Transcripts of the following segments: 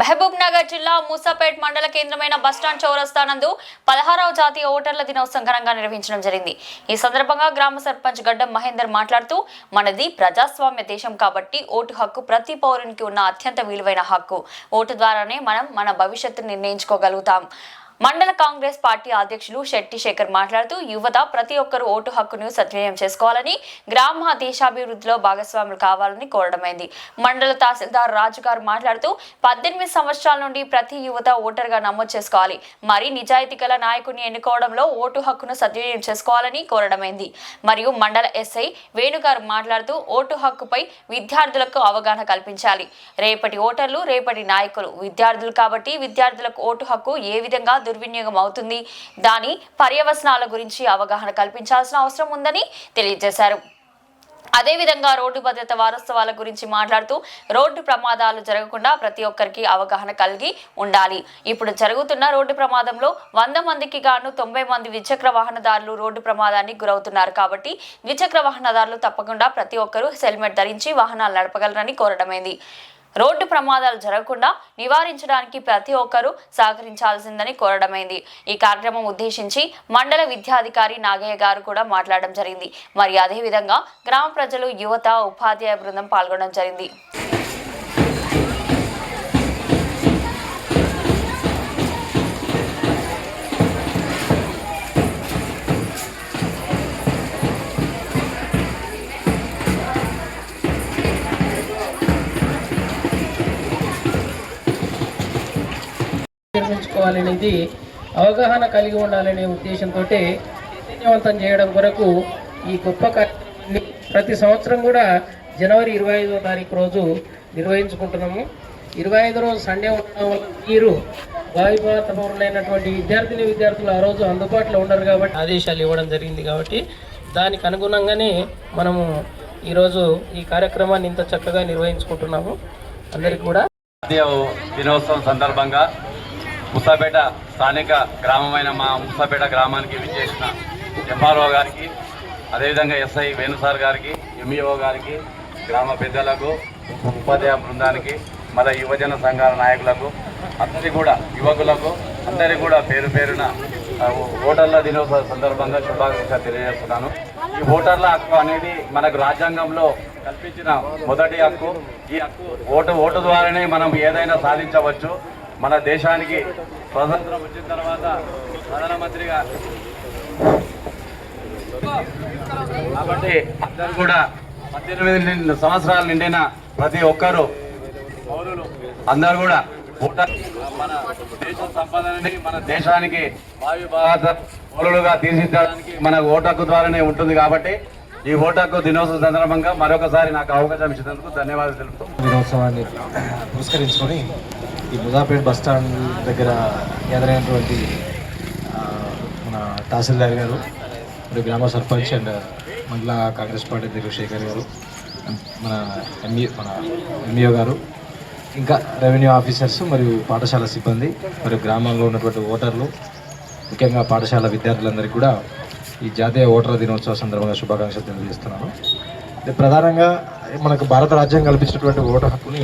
మహబూబ్ నగర్ జిల్లా మూసాపేట్ మండల కేంద్రమైన బస్టాండ్ చౌరస్తా నందు పదహారవ జాతీయ ఓటర్ల దినోత్సవం ఘనంగా నిర్వహించడం జరిగింది. ఈ సందర్భంగా గ్రామ సర్పంచ్ గడ్డం మహేందర్ మాట్లాడుతూ మనది ప్రజాస్వామ్య దేశం కాబట్టి ఓటు హక్కు ప్రతి పౌరునికి ఉన్న అత్యంత విలువైన హక్కు. ఓటు ద్వారానే మనం మన భవిష్యత్తు నిర్ణయించుకోగలుగుతాం. మండల కాంగ్రెస్ పార్టీ అధ్యక్షులు శెట్టి శేఖర్ మాట్లాడుతూ యువత ప్రతి ఒక్కరూ ఓటు హక్కును సద్వినియోగం చేసుకోవాలని గ్రామ దేశాభివృద్ధిలో భాగస్వాములు కావాలని కోరడమైంది. మండల తహసీల్దార్ రాజు గారు మాట్లాడుతూ పద్దెనిమిది సంవత్సరాల నుండి ప్రతి యువత ఓటర్గా నమోదు చేసుకోవాలి. మరి నిజాయితీ గల నాయకుడిని ఎన్నుకోవడంలో ఓటు హక్కును సద్వినియోగం చేసుకోవాలని కోరడమైంది. మరియు మండల ఎస్ఐ వేణుగారు మాట్లాడుతూ ఓటు హక్కుపై విద్యార్థులకు అవగాహన కల్పించాలి. రేపటి ఓటర్లు రేపటి నాయకులు విద్యార్థులు కాబట్టి విద్యార్థులకు ఓటు హక్కు ఏ విధంగా దుర్వినియోగం అవుతుంది. దాని పర్యవసనాల గురించి అవగాహన కల్పించాల్సిన అవసరం ఉందని తెలియజేశారు. అదేవిధంగా రోడ్డు భద్రత వారోత్సవాల గురించి మాట్లాడుతూ రోడ్డు ప్రమాదాలు జరగకుండా ప్రతి ఒక్కరికి అవగాహన కలిగి ఉండాలి. ఇప్పుడు జరుగుతున్న రోడ్డు ప్రమాదంలో వంద మందికి గాను తొంభై మంది ద్విచక్ర వాహనదారులు రోడ్డు ప్రమాదానికి గురవుతున్నారు కాబట్టి ద్విచక్ర వాహనదారులు తప్పకుండా ప్రతి ఒక్కరూ హెల్మెట్ ధరించి వాహనాలు నడపగలరని కోరడమైంది. రోడ్డు ప్రమాదాలు జరగకుండా నివారించడానికి ప్రతి ఒక్కరూ సహకరించాల్సిందని కోరడమైంది. ఈ కార్యక్రమం ఉద్దేశించి మండల విద్యాధికారి నాగయ్య గారు కూడా మాట్లాడడం జరిగింది. మరి అదేవిధంగా గ్రామ ప్రజలు యువత ఉపాధ్యాయ బృందం పాల్గొనడం జరిగింది. తీసుకోవాలనేది అవగాహన కలిగి ఉండాలనే ఉద్దేశంతో చైతన్యవంతం చేయడం కొరకు ఈ గొప్ప కార్యక్రమాన్ని ప్రతి సంవత్సరం కూడా జనవరి ఇరవై ఐదో తారీఖు రోజు నిర్వహించుకుంటున్నాము. ఇరవై ఐదు రోజు సండే ఉండడం వల్ల మీరు వాయుపాత పౌరులైనటువంటి విద్యార్థిని విద్యార్థులు ఆ రోజు అందుబాటులో ఉండరు కాబట్టి ఆదేశాలు ఇవ్వడం జరిగింది కాబట్టి దానికి అనుగుణంగానే మనము ఈరోజు ఈ కార్యక్రమాన్ని ఇంత చక్కగా నిర్వహించుకుంటున్నాము. అందరికీ కూడా దినోత్సవం సందర్భంగా ముసాపేట స్థానిక గ్రామమైన మా ముసాపేట గ్రామానికి విచ్చేసిన ఎంఆర్ఓ గారికి అదేవిధంగా ఎస్ఐ వేణుసార్ గారికి ఎంఈఓ గారికి గ్రామ పెద్దలకు ఉపాధ్యాయ బృందానికి మన యువజన సంఘాల నాయకులకు అందరి కూడా యువకులకు అందరి కూడా పేరు పేరున ఓటర్ల దినోత్సవ సందర్భంగా శుభాకాంక్షలు తెలియజేస్తున్నాను. ఈ ఓటర్ల హక్కు అనేది మనకు రాజ్యాంగంలో కల్పించిన మొదటి హక్కు. ఈ హక్కు ఓటు ఓటు ద్వారానే మనం ఏదైనా సాధించవచ్చు. మన దేశానికి స్వతంత్రం వచ్చిన తర్వాత ప్రధానమంత్రిగా. కాబట్టి అందరూ కూడా పద్దెనిమిది సంవత్సరాలు నిండిన ప్రతి ఒక్కరూ పౌరులు అందరూ కూడా మన దేశ సంపదని మన దేశానికి భావి భారత పౌరులుగా తీర్చిదిద్దడానికి మన ఓటక్కు ద్వారానే ఉంటుంది కాబట్టి ఈ ఓటక్కు దినోత్సవ సందర్భంగా మరొకసారి నాకు అవకాశం ఇచ్చినందుకు ధన్యవాదాలు తెలుపుతూ దినోత్సవాన్ని పురస్కరించుకొని ఈ ముజాపేట్ బస్ స్టాండ్ దగ్గర ఎదురైనటువంటి మన తహసీల్దార్ గారు మరియు గ్రామ సర్పంచ్ అండ్ మండల కాంగ్రెస్ పార్టీ అధ్యక్షుడు శేఖర్ గారు మన ఎంఈ మన ఎంఈఓ గారు ఇంకా రెవెన్యూ ఆఫీసర్స్ మరియు పాఠశాల సిబ్బంది మరియు గ్రామంలో ఉన్నటువంటి ఓటర్లు ముఖ్యంగా పాఠశాల విద్యార్థులందరికీ కూడా ఈ జాతీయ ఓటర్ల దినోత్సవ సందర్భంగా శుభాకాంక్షలు తెలియజేస్తున్నాను. ఇది ప్రధానంగా మనకు భారత రాజ్యాంగం కల్పించినటువంటి ఓటు హక్కుని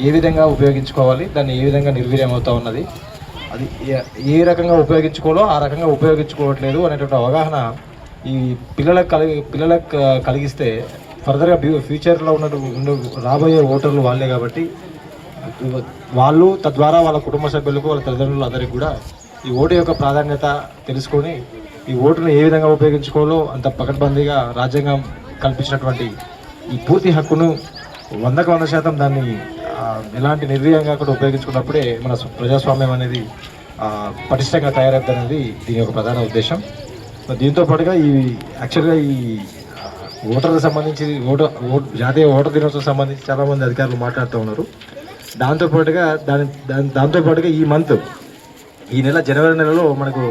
ఏ విధంగా ఉపయోగించుకోవాలి దాన్ని ఏ విధంగా నిర్వీర్యం ఉన్నది అది ఏ- ఏ రకంగా ఉపయోగించుకోవాలో ఆ రకంగా ఉపయోగించుకోవట్లేదు అనేటువంటి అవగాహన ఈ పిల్లలకు కలిగి పిల్లలకు కలిగిస్తే ఫర్దర్గా ఫ్యూచర్లో ఉన్న రాబోయే ఓటర్లు వాళ్ళే కాబట్టి వాళ్ళు తద్వారా వాళ్ళ కుటుంబ సభ్యులకు వాళ్ళ తల్లిదండ్రులు అందరికీ కూడా ఈ ఓటు యొక్క ప్రాధాన్యత తెలుసుకొని ఈ ఓటును ఏ విధంగా ఉపయోగించుకోవాలో అంత పకడ్బందీగా రాజ్యాంగం కల్పించినటువంటి ఈ పూర్తి హక్కును వందకు వంద శాతం దాన్ని ఇలాంటి ఎలాంటి నిర్వీయంగా కూడా ఉపయోగించుకున్నప్పుడే మన ప్రజాస్వామ్యం అనేది పటిష్టంగా తయారవుతుంది దీని యొక్క ప్రధాన ఉద్దేశం. దీంతో పాటుగా ఈ యాక్చువల్గా ఈ ఓటర్లకు సంబంధించి ఓటు ఓటు జాతీయ ఓటర్ దినోత్సవం సంబంధించి చాలామంది అధికారులు మాట్లాడుతూ ఉన్నారు. దాంతోపాటుగా దాని దాని దాంతోపాటుగా ఈ మంత్ ఈ నెల జనవరి నెలలో మనకు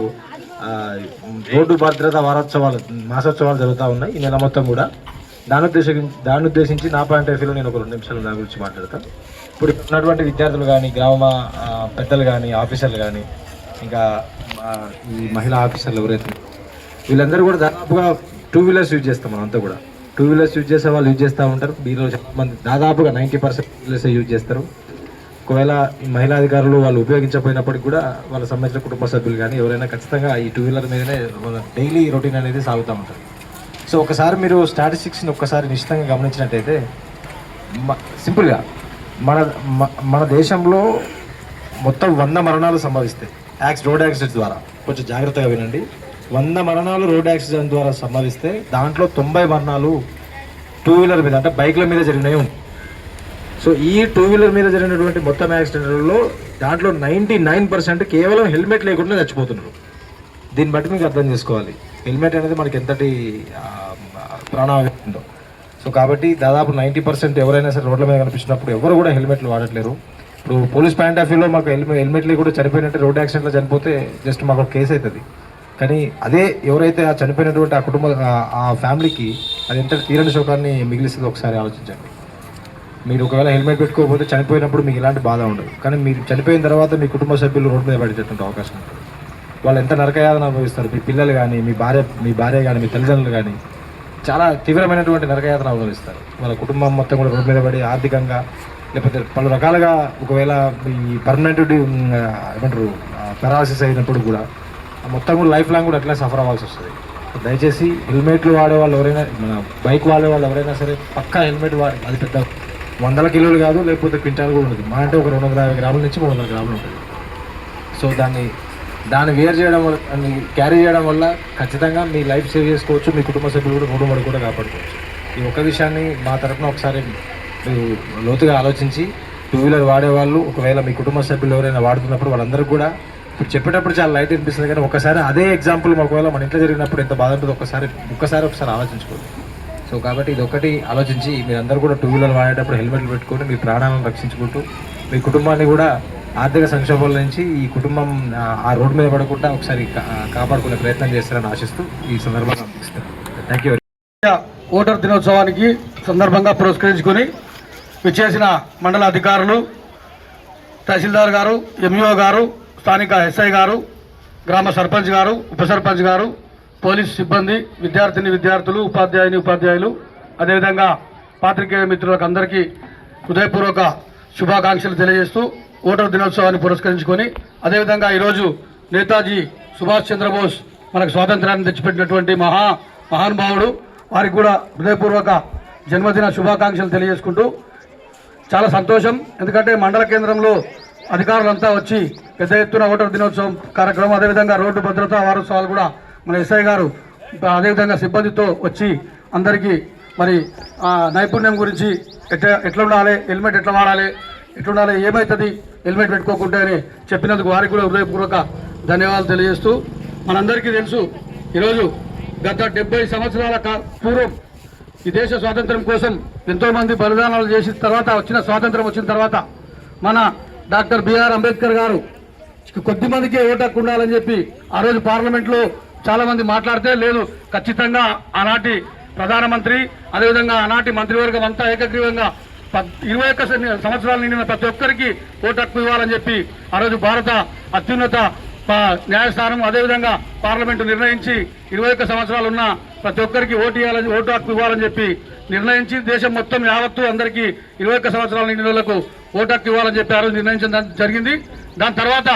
రోడ్డు భద్రత వారోత్సవాలు మాసోత్సవాలు జరుగుతూ ఉన్నాయి ఈ నెల మొత్తం కూడా. దాని ఉద్దేశం దాన్ని ఉద్దేశించి నా పాయింట్ ఆఫ్ వ్యూలో నేను ఒక రెండు నిమిషాలు దాని గురించి మాట్లాడతాను ఇప్పుడు ఉన్నటువంటి విద్యార్థులు కానీ గ్రామ పెద్దలు కానీ ఆఫీసర్లు కానీ ఇంకా ఈ మహిళా ఆఫీసర్లు ఎవరైతే వీళ్ళందరూ కూడా దాదాపుగా టూ వీలర్స్ యూజ్ చేస్తాం మనం అంతా కూడా. టూ వీలర్స్ యూజ్ చేసే వాళ్ళు యూజ్ చేస్తూ ఉంటారు. దీనిలో చాలా మంది దాదాపుగా నైంటీ పర్సెంట్ వీలర్స్ యూజ్ చేస్తారు. ఒకవేళ ఈ మహిళా అధికారులు వాళ్ళు ఉపయోగించకపోయినప్పటికీ కూడా వాళ్ళ సంబంధించిన కుటుంబ సభ్యులు కానీ ఎవరైనా ఖచ్చితంగా ఈ టూ వీలర్ మీదనే వాళ్ళ డైలీ రొటీన్ అనేది సాగుతూ ఉంటారు. సో ఒకసారి మీరు స్టాటిస్టిక్స్ని ఒక్కసారి నిశ్చితంగా గమనించినట్టయితే సింపుల్గా మన మ- మన దేశంలో మొత్తం వంద మరణాలు సంభవిస్తాయి. యాక్స్ రోడ్ యాక్సిడెంట్ ద్వారా. కొంచెం జాగ్రత్తగా వినండి. వంద మరణాలు రోడ్ యాక్సిడెంట్ ద్వారా సంభవిస్తే దాంట్లో తొంభై మరణాలు టూ వీలర్ మీద అంటే బైక్ల మీద జరిగినవి సో ఈ టూ వీలర్ మీద జరిగినటువంటి మొత్తం యాక్సిడెంట్లలో దాంట్లో నైంటీ నైన్ పర్సెంట్ కేవలం హెల్మెట్ లేకుండా చచ్చిపోతున్నారు. దీన్ని బట్టి మీకు అర్థం చేసుకోవాలి. హెల్మెట్ అనేది మనకి ఎంతటి ఆ, సో కాబట్టి దాదాపు నైంటీ పర్సెంట్ ఎవరైనా సరే రోడ్ల మీద కనిపించినప్పుడు ఎవరు కూడా హెల్మెట్లు వాడట్లేరు. ఇప్పుడు పోలీస్ పాయింట్ ఆఫ్ వ్యూలో మాకు హెల్మెట్ హెల్మెట్లు కూడా చనిపోయినట్టు రోడ్ యాక్సిడెంట్లో చనిపోతే జస్ట్ మాకు ఒక కేసు అవుతుంది కానీ అదే ఎవరైతే ఆ చనిపోయినటువంటి ఆ కుటుంబ ఆ- ఫ్యామిలీకి అది ఎంత తీరని శోకాన్ని మిగిలిస్తుంది ఒకసారి ఆలోచించండి. మీరు ఒకవేళ హెల్మెట్ పెట్టుకోకపోతే చనిపోయినప్పుడు మీకు ఎలాంటి బాధ ఉండదు. కానీ మీరు చనిపోయిన తర్వాత మీ కుటుంబ సభ్యులు రోడ్డు మీద పడేటటువంటి అవకాశం ఉంటుంది. వాళ్ళు ఎంత నరకయాదన అనుభవిస్తారు? మీ పిల్లలు కానీ మీ భార్య మీ భార్య కానీ మీ తల్లిదండ్రులు కానీ చాలా తీవ్రమైనటువంటి నరకయాతన అనుభవిస్తారు వాళ్ళ కుటుంబం మొత్తం కూడా రోడ్డు మీద పడి ఆర్థికంగా లేకపోతే పలు రకాలుగా ఒకవేళ ఈ పర్మనెంట్ ఏమంటారు పెరాలసిస్ అయినప్పుడు కూడా మొత్తం కూడా లైఫ్ లాంగ్ కూడా అట్లా సఫర్ అవ్వాల్సి వస్తుంది. దయచేసి హెల్మెట్లు వాడే వాళ్ళు ఎవరైనా మన బైక్ వాడే వాళ్ళు ఎవరైనా సరే పక్కా హెల్మెట్ వాడి అది పెద్ద వందల కిలోలు కాదు లేకపోతే క్వింటాలు కూడా ఉంటుంది మా అంటే ఒక రెండు వందల యాభై గ్రాముల నుంచి మూడు వందల గ్రాములు ఉంటుంది. సో దాన్ని దాన్ని వేర్ చేయడం వల్ల క్యారీ చేయడం వల్ల ఖచ్చితంగా మీ లైఫ్ సేవ్ చేసుకోవచ్చు మీ కుటుంబ సభ్యులు కూడా కుటుంబాలు కూడా కాపాడుకోవచ్చు. ఈ ఒక్క విషయాన్ని మా తరఫున ఒకసారి మీరు లోతుగా ఆలోచించి టూ వీలర్ వాడేవాళ్ళు ఒకవేళ మీ కుటుంబ సభ్యులు ఎవరైనా వాడుతున్నప్పుడు వాళ్ళందరూ కూడా ఇప్పుడు చెప్పేటప్పుడు చాలా లైట్ అనిపిస్తుంది కానీ ఒకసారి అదే ఎగ్జాంపుల్ ఒకవేళ మన ఇంట్లో జరిగినప్పుడు ఎంత బాధ ఉంటుందో ఒకసారి ఒక్కసారి ఒకసారి ఆలోచించుకోండి. సో కాబట్టి ఇది ఒకటి ఆలోచించి మీరందరూ కూడా టూ వీలర్ వాడేటప్పుడు హెల్మెట్లు పెట్టుకొని మీ ప్రాణాలను రక్షించుకుంటూ మీ కుటుంబాన్ని కూడా ఆర్థిక సంక్షోభాల నుంచి ఈ కుటుంబం ఆ, రోడ్డు మీద పడకుండా ఒకసారి కా- కాపాడుకునే ప్రయత్నం చేస్తారని ఆశిస్తూ ఈ సందర్భంగా థ్యాంక్ యూ ఓటర్ దినోత్సవానికి సందర్భంగా పురస్కరించుకొని విచ్చేసిన మండల అధికారులు తహసీల్దార్ గారు ఎంఈఓ గారు స్థానిక ఎస్ఐ గారు గ్రామ సర్పంచ్ గారు ఉప సర్పంచ్ గారు పోలీస్ సిబ్బంది విద్యార్థిని విద్యార్థులు ఉపాధ్యాయుని ఉపాధ్యాయులు అదేవిధంగా పాత్రికేయ మిత్రులకు అందరికీ హృదయపూర్వక శుభాకాంక్షలు తెలియజేస్తూ ఓటర్ దినోత్సవాన్ని పురస్కరించుకొని అదేవిధంగా ఈరోజు నేతాజీ సుభాష్ చంద్రబోస్ మనకు స్వాతంత్రాన్ని తెచ్చిపెట్టినటువంటి మహా మహానుభావుడు. వారికి కూడా హృదయపూర్వక జన్మదిన శుభాకాంక్షలు తెలియజేసుకుంటూ చాలా సంతోషం. ఎందుకంటే మండల కేంద్రంలో అధికారులంతా వచ్చి పెద్ద ఎత్తున ఓటర్ దినోత్సవం కార్యక్రమం అదేవిధంగా రోడ్డు భద్రతా వారోత్సవాలు కూడా మన ఎస్ఐ గారు అదేవిధంగా సిబ్బందితో వచ్చి అందరికీ మరి నైపుణ్యం గురించి ఎట్లా ఎట్లా ఉండాలి హెల్మెట్ ఎట్లా వాడాలి ఎట్లా ఉండాలి ఏమవుతుంది హెల్మెట్ పెట్టుకోకుండా అని చెప్పినందుకు వారికి కూడా హృదయపూర్వక ధన్యవాదాలు తెలియజేస్తూ మనందరికీ తెలుసు ఈరోజు గత డెబ్బై సంవత్సరాల పూర్వం ఈ దేశ స్వాతంత్రం కోసం ఎంతోమంది బలిదానాలు చేసిన తర్వాత వచ్చిన స్వాతంత్రం వచ్చిన తర్వాత మన డాక్టర్ బిఆర్ అంబేద్కర్ గారు కొద్ది మందికే ఓటు హక్కు ఉండాలని చెప్పి ఆ రోజు పార్లమెంట్లో చాలామంది మాట్లాడితే లేదు ఖచ్చితంగా ఆనాటి ప్రధానమంత్రి అదేవిధంగా ఆనాటి మంత్రివర్గం అంతా ఏకగ్రీవంగా ఇరవై ఒక్క సంవత్సరాలు నిండిన ప్రతి ఒక్కరికి ఓటు హక్కు ఇవ్వాలని చెప్పి ఆ రోజు భారత అత్యున్నత ప- న్యాయస్థానం అదేవిధంగా పార్లమెంటు నిర్ణయించి ఇరవై ఒక్క సంవత్సరాలు ఉన్న ప్రతి ఒక్కరికి ఓటు ఇవ్వాలని ఓటు హక్కు ఇవ్వాలని చెప్పి నిర్ణయించి దేశం మొత్తం యావత్తు అందరికీ ఇరవై ఒక్క సంవత్సరాల నిండిన వాళ్ళకు ఓటు హక్కు ఇవ్వాలని చెప్పి ఆ రోజు నిర్ణయించడం జరిగింది. దాని తర్వాత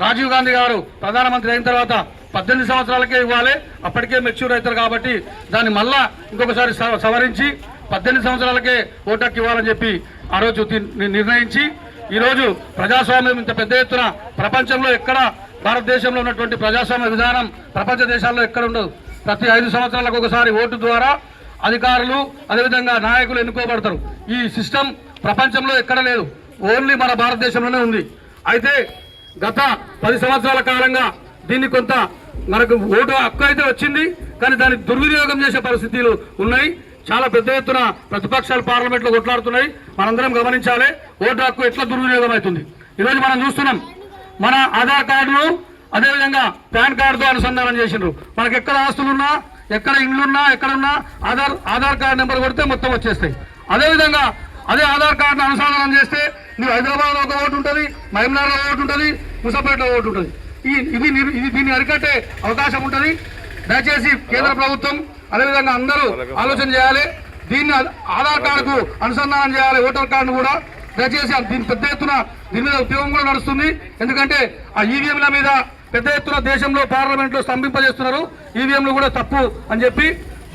రాజీవ్ గాంధీ గారు ప్రధానమంత్రి అయిన తర్వాత పద్దెనిమిది సంవత్సరాలకే ఇవ్వాలి. అప్పటికే మెచ్యూర్ అవుతారు కాబట్టి దాన్ని మళ్ళా ఇంకొకసారి సవరించి పద్దెనిమిది సంవత్సరాలకే ఓటు హక్కు ఇవ్వాలని చెప్పి ఆ రోజు నిర్ణయించి ఈరోజు ప్రజాస్వామ్యం ఇంత పెద్ద ఎత్తున ప్రపంచంలో ఎక్కడ భారతదేశంలో ఉన్నటువంటి ప్రజాస్వామ్య విధానం ప్రపంచ దేశాల్లో ఎక్కడ ఉండదు. ప్రతి ఐదు సంవత్సరాలకు ఒకసారి ఓటు ద్వారా అధికారులు అదేవిధంగా నాయకులు ఎన్నుకోబడతారు. ఈ సిస్టమ్ ప్రపంచంలో ఎక్కడ లేదు. ఓన్లీ మన భారతదేశంలోనే ఉంది. అయితే గత పది సంవత్సరాల కాలంగా దీన్ని కొంత మనకు ఓటు హక్కు అయితే వచ్చింది కానీ దాన్ని దుర్వినియోగం చేసే పరిస్థితులు ఉన్నాయి. చాలా పెద్ద ఎత్తున ప్రతిపక్షాలు పార్లమెంట్లో కొట్లాడుతున్నాయి. మనందరం గమనించాలి. ఓటు హక్కు ఎట్లా దుర్వినియోగం అవుతుంది ఈరోజు మనం చూస్తున్నాం మన ఆధార్ కార్డును అదేవిధంగా పాన్ కార్డుతో అనుసంధానం చేసిండ్రు. మనకి ఎక్కడ ఆస్తులున్నా ఎక్కడ ఇండ్లున్నా ఎక్కడున్నా ఆధార్ ఆధార్ కార్డు నెంబర్ కొడితే మొత్తం వచ్చేస్తాయి. అదేవిధంగా అదే ఆధార్ కార్డును అనుసంధానం చేస్తే నువ్వు హైదరాబాద్లో ఒక ఓటు ఉంటుంది మహిళలో ఓటు ఉంటుంది ముసాపేటలో ఓటు ఉంటుంది. ఈ ఇది ఇది దీన్ని అరికట్టే అవకాశం ఉంటుంది. దయచేసి కేంద్ర ప్రభుత్వం అదేవిధంగా అందరూ ఆలోచన చేయాలి. దీన్ని ఆధార్ కార్డుకు అనుసంధానం చేయాలి. ఓటర్ కార్డును కూడా దయచేసి ఆ దీని పెద్ద ఎత్తున దీని మీద ఉద్యోగం కూడా నడుస్తుంది. ఎందుకంటే ఆ ఈవీఎంల మీద పెద్ద ఎత్తున దేశంలో పార్లమెంట్లో స్తంభింపజేస్తున్నారు. ఈవీఎంలు కూడా తప్పు అని చెప్పి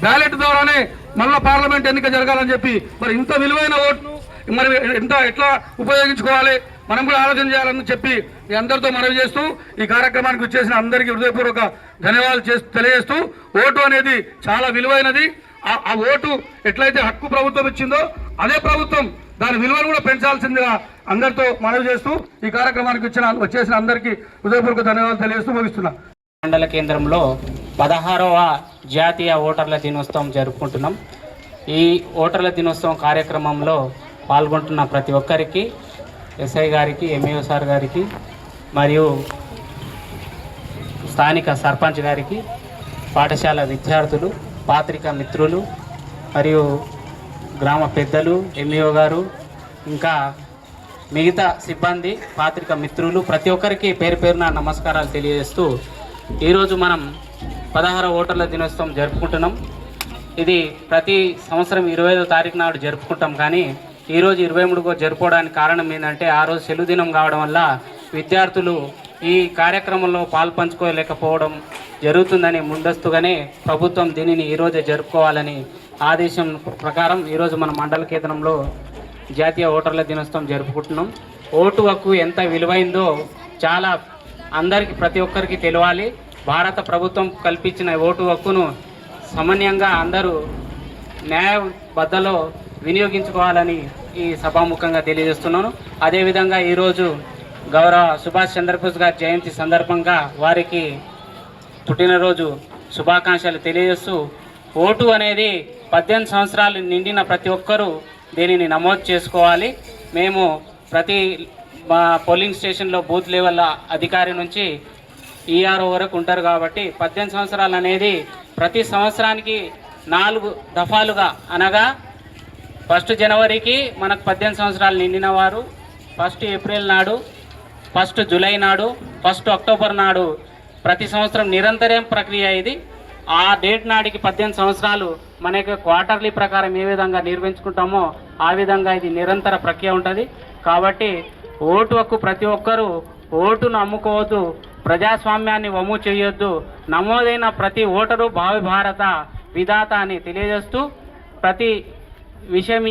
బ్యాలెట్ ద్వారానే మళ్ళా పార్లమెంట్ ఎన్నిక జరగాలని చెప్పి మరి ఇంత విలువైన ఓటును మరి ఎంత ఎట్లా ఉపయోగించుకోవాలి? మనం కూడా ఆలోచన చేయాలని చెప్పి మీ అందరితో మనవి చేస్తూ ఈ కార్యక్రమానికి వచ్చేసిన అందరికీ హృదయపూర్వక ధన్యవాదాలు చేస్తూ తెలియజేస్తూ ఓటు అనేది చాలా విలువైనది. ఆ- ఓటు ఎట్లయితే హక్కు ప్రభుత్వం ఇచ్చిందో అదే ప్రభుత్వం దాని విలువను కూడా పెంచాల్సిందిగా అందరితో మనవి చేస్తూ ఈ కార్యక్రమానికి వచ్చిన వచ్చేసిన అందరికీ హృదయపూర్వక ధన్యవాదాలు తెలియజేస్తూ ముగిస్తున్నా. మండల కేంద్రంలో పదహారవ జాతీయ ఓటర్ల దినోత్సవం జరుపుకుంటున్నాం. ఈ ఓటర్ల దినోత్సవం కార్యక్రమంలో పాల్గొంటున్న ప్రతి ఒక్కరికి ఎస్ఐ గారికి ఎంఈఓ సార్ గారికి మరియు స్థానిక సర్పంచ్ గారికి పాఠశాల విద్యార్థులు పాత్రికా మిత్రులు మరియు గ్రామ పెద్దలు ఎంఈఓ గారు ఇంకా మిగతా సిబ్బంది పాత్రిక మిత్రులు ప్రతి ఒక్కరికి పేరు పేరున నమస్కారాలు తెలియజేస్తూ ఈరోజు మనం పదహారు ఓటర్ల దినోత్సవం జరుపుకుంటున్నాం. ఇది ప్రతి సంవత్సరం ఇరవై ఐదో తారీఖు నాడు జరుపుకుంటాం కానీ ఈరోజు ఇరవై మూడుకో జరుపుకోవడానికి కారణం ఏంటంటే ఆ రోజు సెలవు దినం కావడం వల్ల విద్యార్థులు ఈ కార్యక్రమంలో పాల్పంచుకోలేకపోవడం జరుగుతుందని ముందస్తుగానే ప్రభుత్వం దీనిని ఈరోజే జరుపుకోవాలని ఆదేశం ప్రకారం ఈరోజు మన మండల కేంద్రంలో జాతీయ ఓటర్ల దినోత్సవం జరుపుకుంటున్నాం. ఓటు హక్కు ఎంత విలువైందో చాలా అందరికీ ప్రతి ఒక్కరికి తెలియాలి. భారత ప్రభుత్వం కల్పించిన ఓటు హక్కును సమన్యంగా అందరూ న్యాయబద్ధలో వినియోగించుకోవాలని ఈ సభాముఖంగా తెలియజేస్తున్నాను. అదేవిధంగా ఈరోజు గౌరవ సుభాష్ చంద్రబోస్ గారి జయంతి సందర్భంగా వారికి పుట్టినరోజు శుభాకాంక్షలు తెలియజేస్తూ ఓటు అనేది పద్దెనిమిది సంవత్సరాలు నిండిన ప్రతి ఒక్కరూ దీనిని నమోదు చేసుకోవాలి. మేము ప్రతి మా పోలింగ్ స్టేషన్లో బూత్ లెవెల్ అధికారి నుంచి ఈఆర్ఓ వరకు ఉంటారు కాబట్టి పద్దెనిమిది సంవత్సరాలు అనేది ప్రతి సంవత్సరానికి నాలుగు దఫాలుగా అనగా ఫస్ట్ జనవరికి మనకు పద్దెనిమిది సంవత్సరాలు నిండిన వారు ఫస్ట్ ఏప్రిల్ నాడు ఫస్ట్ జూలై నాడు ఫస్ట్ అక్టోబర్ నాడు ప్రతి సంవత్సరం నిరంతరం ప్రక్రియ ఇది. ఆ డేట్ నాటికి పద్దెనిమిది సంవత్సరాలు మన యొక్క క్వార్టర్లీ ప్రకారం ఏ విధంగా నిర్వహించుకుంటామో ఆ విధంగా ఇది నిరంతర ప్రక్రియ ఉంటుంది. కాబట్టి ఓటు హక్కు ప్రతి ఒక్కరూ ఓటును అమ్ముకోవద్దు ప్రజాస్వామ్యాన్ని వమ్ము చేయొద్దు నమోదైన ప్రతి ఓటరు భావి భారత విధాత అని తెలియజేస్తూ ప్రతి విషయం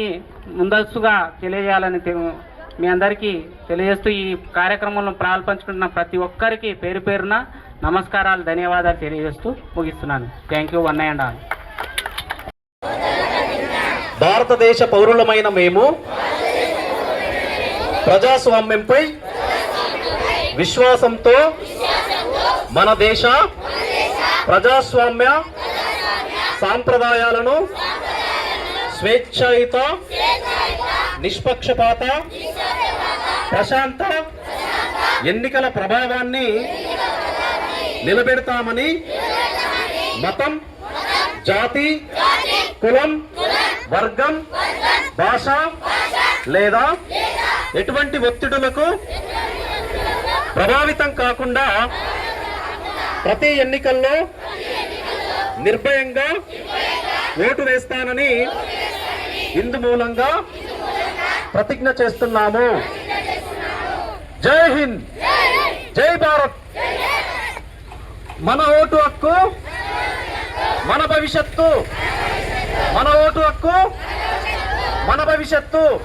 ముందస్తుగా తెలియజేయాలని మీ అందరికీ తెలియజేస్తూ ఈ కార్యక్రమంలో పాల్పంచుకుంటున్న ప్రతి ఒక్కరికి పేరు పేరున నమస్కారాలు ధన్యవాదాలు తెలియజేస్తూ ముగిస్తున్నాను. Thank you one and all భారతదేశ పౌరులమైన మేము ప్రజాస్వామ్యంపై విశ్వాసంతో మన దేశ ప్రజాస్వామ్య సాంప్రదాయాలను స్వేచ్ఛాయుత నిష్పక్షపాత ప్రశాంత ఎన్నికల ప్రభావాన్ని నిలబెడతామని మతం జాతి కులం వర్గం భాష లేదా ఎటువంటి ఒత్తిడులకు ప్రభావితం కాకుండా ప్రతి ఎన్నికల్లో నిర్భయంగా ఓటు వేస్తానని ఇందు మూలంగా ప్రతిజ్ఞ చేస్తున్నాము. జై హింద్. జై భారత్. మన ఓటు హక్కు మన భవిష్యత్తు. మన ఓటు హక్కు మన భవిష్యత్తు.